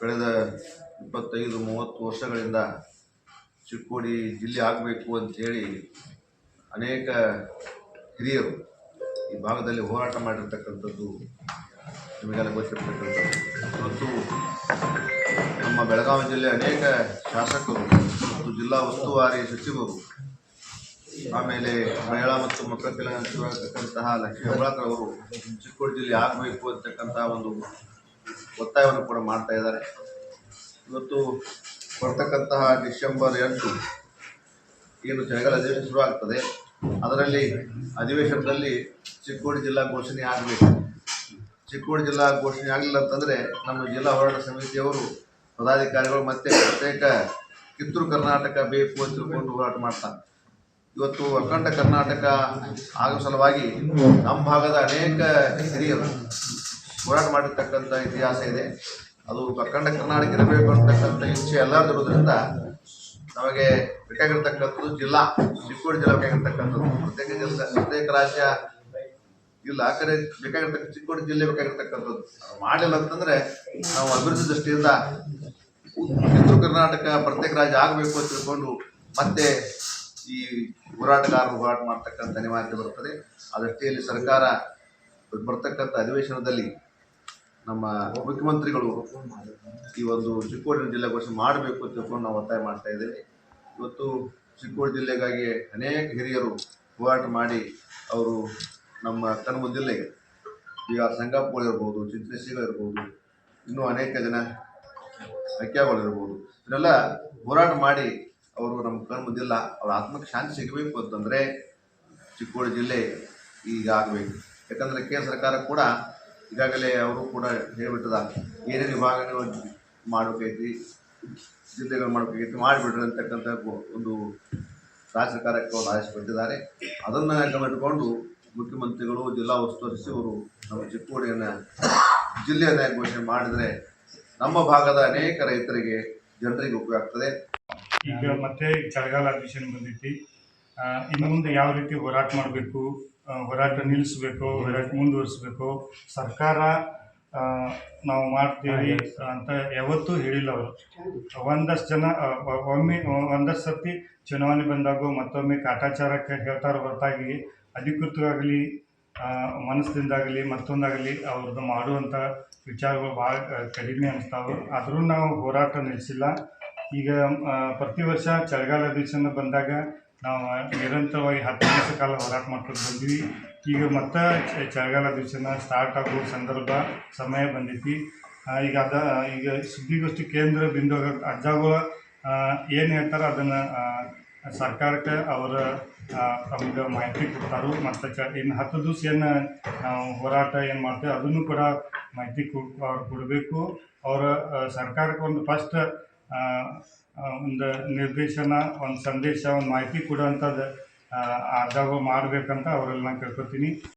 ಕಳೆದ ಇಪ್ಪತ್ತೈದು ಮೂವತ್ತು ವರ್ಷಗಳಿಂದ ಚಿಕ್ಕೋಡಿ ಜಿಲ್ಲೆ ಆಗಬೇಕು ಅಂತೇಳಿ ಅನೇಕ ಹಿರಿಯರು ಈ ಭಾಗದಲ್ಲಿ ಹೋರಾಟ ಮಾಡಿರ್ತಕ್ಕಂಥದ್ದು ನಿಮಗೆಲ್ಲ ಗೊತ್ತಿರ್ತಕ್ಕಂಥದ್ದು. ಮತ್ತು ನಮ್ಮ ಬೆಳಗಾವಿ ಜಿಲ್ಲೆ ಅನೇಕ ಶಾಸಕರು ಮತ್ತು ಜಿಲ್ಲಾ ಉಸ್ತುವಾರಿ ಸಚಿವರು ಆಮೇಲೆ ಮಹಿಳಾ ಮತ್ತು ಮಕ್ಕಳ ಕಲ್ಯಾಣ ಸಚಿವರಾಗಿರ್ತಕ್ಕಂತಹ ಲಕ್ಷ್ಮೀ ಹೆಬ್ಬಾಳ್ಕರ್ ಅವರು ಚಿಕ್ಕೋಡಿ ಜಿಲ್ಲೆ ಆಗಬೇಕು ಅಂತಕ್ಕಂತಹ ಒಂದು ಒತ್ತಾಯವನ್ನು ಕೂಡ ಮಾಡ್ತಾ ಇದ್ದಾರೆ. ಇವತ್ತು ಬರ್ತಕ್ಕಂತಹ ಡಿಸೆಂಬರ್ ಎಂಟು ಏನು ಚಳಿಗಾಲ ಅಧಿವೇಶನ ಶುರುವಾಗ್ತದೆ ಅದರಲ್ಲಿ ಅಧಿವೇಶನದಲ್ಲಿ ಚಿಕ್ಕೋಡಿ ಜಿಲ್ಲಾ ಘೋಷಣೆ ಆಗಬೇಕು. ಚಿಕ್ಕೋಡಿ ಜಿಲ್ಲಾ ಘೋಷಣೆ ಆಗಲಿಲ್ಲ ಅಂತಂದರೆ ನಮ್ಮ ಜಿಲ್ಲಾ ಹೋರಾಟ ಸಮಿತಿಯವರು, ಪದಾಧಿಕಾರಿಗಳು ಮತ್ತೆ ಪ್ರತ್ಯೇಕ ಕಿತ್ತೂರು ಕರ್ನಾಟಕ ಬೇಕು ಅಂತ ತಿಳ್ಕೊಂಡು ಹೋರಾಟ ಮಾಡ್ತಾರೆ. ಇವತ್ತು ಅಖಂಡ ಕರ್ನಾಟಕ ಆಗುವ ಸಲುವಾಗಿ ನಮ್ಮ ಭಾಗದ ಅನೇಕ ಹಿರಿಯರು ಹೋರಾಟ ಮಾಡಿರ್ತಕ್ಕಂಥ ಇತಿಹಾಸ ಇದೆ. ಅದು ಅಖಂಡ ಕರ್ನಾಟಕ ಇರಬೇಕು ಅಂತಕ್ಕಂಥ ಇಚ್ಛೆ ಎಲ್ಲರಿರೋದ್ರಿಂದ ನಮಗೆ ಬೇಕಾಗಿರ್ತಕ್ಕಂಥದ್ದು ಜಿಲ್ಲಾ, ಚಿಕ್ಕೋಡಿ ಜಿಲ್ಲಾ ಬೇಕಾಗಿರ್ತಕ್ಕಂಥದ್ದು. ಪ್ರತ್ಯೇಕ ಜಿಲ್ಲೆ, ಪ್ರತ್ಯೇಕ ರಾಜ್ಯ ಇಲ್ಲ, ಆ ಕಡೆ ಬೇಕಾಗಿರ್ತಕ್ಕ, ಚಿಕ್ಕೋಡಿ ಜಿಲ್ಲೆ ಬೇಕಾಗಿರ್ತಕ್ಕಂಥದ್ದು. ಮಾಡಿಲ್ಲ ಅಂತಂದ್ರೆ ನಾವು ಅಭಿವೃದ್ಧಿ ದೃಷ್ಟಿಯಿಂದ ಉತ್ತರ ಕರ್ನಾಟಕ, ಪ್ರತ್ಯೇಕ ರಾಜ್ಯ ಆಗಬೇಕು ಅಂತ ತಿಳ್ಕೊಂಡು ಮತ್ತೆ ಈ ಹೋರಾಟಗಾರರು ಹೋರಾಟ ಮಾಡ್ತಕ್ಕಂಥ ಅನಿವಾರ್ಯತೆ ಬರುತ್ತದೆ ಅದಷ್ಟೇ ದೃಷ್ಟಿಯಲ್ಲಿ ಸರ್ಕಾರ ಬರ್ತಕ್ಕಂಥ ಅಧಿವೇಶನದಲ್ಲಿ ನಮ್ಮ ಮುಖ್ಯಮಂತ್ರಿಗಳು ಈ ಒಂದು ಚಿಕ್ಕೋಡಿ ಜಿಲ್ಲೆ ಘೋಷಣೆ ಮಾಡಬೇಕು ಅಂತ ತಿಳ್ಕೊಂಡು ನಾವು ಒತ್ತಾಯ ಮಾಡ್ತಾ ಇದ್ದೇವೆ. ಇವತ್ತು ಚಿಕ್ಕೋಡಿ ಜಿಲ್ಲೆಗಾಗಿ ಅನೇಕ ಹಿರಿಯರು ಹೋರಾಟ ಮಾಡಿ ಅವರು ನಮ್ಮ ಕಣ್ಮ ಬಿ ಈಗ ಸಂಗಾಪುರ ಇರ್ಬೋದು ಚಿಂತೇಶಿಗಳು ಇರ್ಬೋದು, ಇನ್ನೂ ಅನೇಕ ಜನ ಹಕ್ಯಾಗಳು ಇದನ್ನೆಲ್ಲ ಹೋರಾಟ ಮಾಡಿ ಅವರು ನಮ್ಮ ಕಣ್ಮುದಿಲ್ಲ ಅವ್ರ ಆತ್ಮಕ್ಕೆ ಶಾಂತಿ ಸಿಗಬೇಕು ಅಂತಂದರೆ ಚಿಕ್ಕೋಡಿ ಜಿಲ್ಲೆ ಈಗ ಆಗಬೇಕು. ಯಾಕಂದರೆ ಕೇಂದ್ರ ಸರ್ಕಾರ ಕೂಡ ಈಗಾಗಲೇ ಅವರು ಕೂಡ ಹೇಳಿಬಿಟ್ಟದ, ಏನೇ ವಿಭಾಗಗಳು ಮಾಡಬೇಕೈತಿ, ಜಿಲ್ಲೆಗಳು ಮಾಡಬೇಕೈತಿ, ಮಾಡಿಬಿಡ್ರಿ ಅಂತಕ್ಕಂಥ ಒಂದು ರಾಜ್ಯ ಸರ್ಕಾರಕ್ಕೆ ಅವರು ಆದೇಶ ಕೊಟ್ಟಿದ್ದಾರೆ. ಅದನ್ನು ಗಮನಿಟ್ಕೊಂಡು ಮುಖ್ಯಮಂತ್ರಿಗಳು, ಜಿಲ್ಲಾ ಉಸ್ತುವಾರಿ ಸಚಿವರು ನಮ್ಮ ಚಿಕ್ಕೋಡಿಯನ್ನು ಜಿಲ್ಲೆಯನ್ನು ಘೋಷಣೆ ಮಾಡಿದರೆ ನಮ್ಮ ಭಾಗದ ಅನೇಕ ರೈತರಿಗೆ, ಜನರಿಗೆ ಉಪಯೋಗ ಆಗ್ತದೆ. ಈಗ ಮತ್ತೆ ಚಳಿಗಾಲ ಅಧಿವೇಶನ ಬಂದೈತಿ. ಇನ್ನು ಮುಂದೆ ಯಾವ ರೀತಿ ಹೋರಾಟ ಮಾಡಬೇಕು ಹೋರಾಟ ನಿಲ್ಲಿಸಬೇಕು, ಹೋರಾಟ ಮುಂದುವರಿಸಬೇಕು, ಸರ್ಕಾರ ನಾವು ಮಾಡ್ತೀವಿ ಅಂತ ಯಾವತ್ತೂ ಹೇಳಿಲ್ಲ ಅವರು. ಒಂದಷ್ಟು ಜನ ಒಮ್ಮೆ ಒಂದಷ್ಟು ಸರ್ತಿ ಚುನಾವಣೆ ಬಂದಾಗ ಮತ್ತೊಮ್ಮೆ ಕಾಟಾಚಾರಕ್ಕೆ ಹೇಳ್ತಾರೆ ಹೊರತಾಗಿ ಅಧಿಕೃತವಾಗಲಿ ಮನಸ್ಸಿನಿಂದಾಗಲಿ ಮತ್ತೊಂದಾಗಲಿ ಅವ್ರದ್ದು ಮಾಡುವಂಥ ವಿಚಾರಗಳು ಭಾಳ ಕಡಿಮೆ ಅನಿಸ್ತಾವೆ. ಆದರೂ ನಾವು ಹೋರಾಟ ನಿಲ್ಲಿಸಿಲ್ಲ ಈಗ ಪ್ರತಿ ವರ್ಷ ಚಳಿಗಾಲ ಅಧಿವೇಶನ ಬಂದಾಗ ನಾವು ನಿರಂತರವಾಗಿ ಹತ್ತು ದಿವಸ ಕಾಲ ಹೋರಾಟ ಮಾಡ್ಕೊಂಡು ಬಂದ್ವಿ. ಈಗ ಮತ್ತೆ ಚಳಿಗಾಲ ಅಧಿವೇಶನ ಸ್ಟಾರ್ಟ್ ಆಗೋ ಸಂದರ್ಭ ಸಮಯ ಬಂದೈತಿ. ಈಗ ಅದ, ಈಗ ಸುದ್ದಿಗೋಷ್ಠಿ ಕೇಂದ್ರ ಬಿಂದು ಅಜ್ಜಾಗುವ ಏನು ಹೇಳ್ತಾರೆ ಅದನ್ನು ಸರ್ಕಾರಕ್ಕೆ ಅವರ ತಮಗೆ ಮಾಹಿತಿ ಕೊಡ್ತಾರೆ. ಮತ್ತು ಚ, ಇನ್ನು ಹತ್ತು ದಿವಸ ಏನು ನಾವು ಹೋರಾಟ ಏನು ಮಾಡ್ತೇವೆ ಅದನ್ನು ಕೂಡ ಮಾಹಿತಿ ಕೊಡಬೇಕು. ಅವರ ಸರ್ಕಾರಕ್ಕೆ ಒಂದು ಫಸ್ಟ್ ಒಂದು ನಿರ್ದೇಶನ ಒಂದು ಸಂದೇಶ ಒಂದು ಮಾಹಿತಿ ಕೊಡುವಂಥದ್ದು ಅರ್ಜಾಗಳು ಮಾಡಬೇಕಂತ ಅವ್ರಲ್ಲಿ ನಾನು ಕೇಳ್ಕೊತೀನಿ.